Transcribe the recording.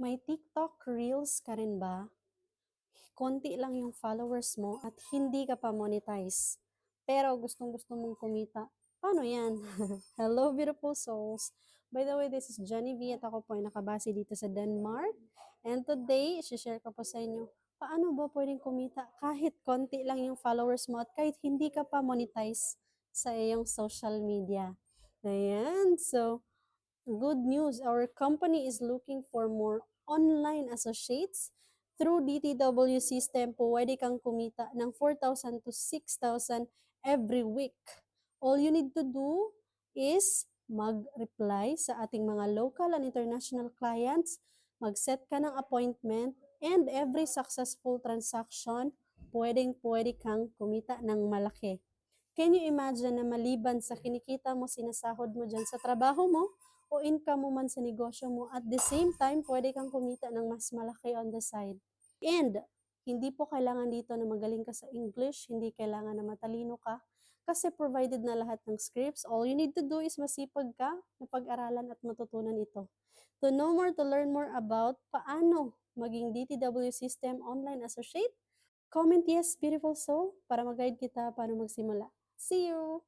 May TikTok Reels ka rin ba? Konti lang yung followers mo at hindi ka pa monetize. Pero gustong-gusto mong kumita. Paano yan? Hello, beautiful souls. By the way, this is Jenny V at ako po ay nakabase dito sa Denmark. And today, share ko po sa inyo, paano ba pwedeng kumita kahit konti lang yung followers mo at kahit hindi ka pa monetize sa iyong social media. Ayan, so good news. Our company is looking for more online associates. Through DTW system po, pwede kang kumita ng 4,000 to 6,000 every week. All you need to do is mag-reply sa ating mga local and international clients, mag-set ka ng appointment, and every successful transaction, pwedeng pwede kang kumita ng malaki. Can you imagine na maliban sa kinikita mo, sinasahod mo dyan sa trabaho mo, o income mo man sa negosyo mo, at the same time, pwede kang kumita ng mas malaki on the side. And, hindi po kailangan dito na magaling ka sa English, hindi kailangan na matalino ka, kasi provided na lahat ng scripts, all you need to do is masipag ka na pag-aralan at matutunan ito. To know more, to learn more about paano maging DTW System Online Associate, comment yes, beautiful soul, para mag-guide kita paano magsimula. See you!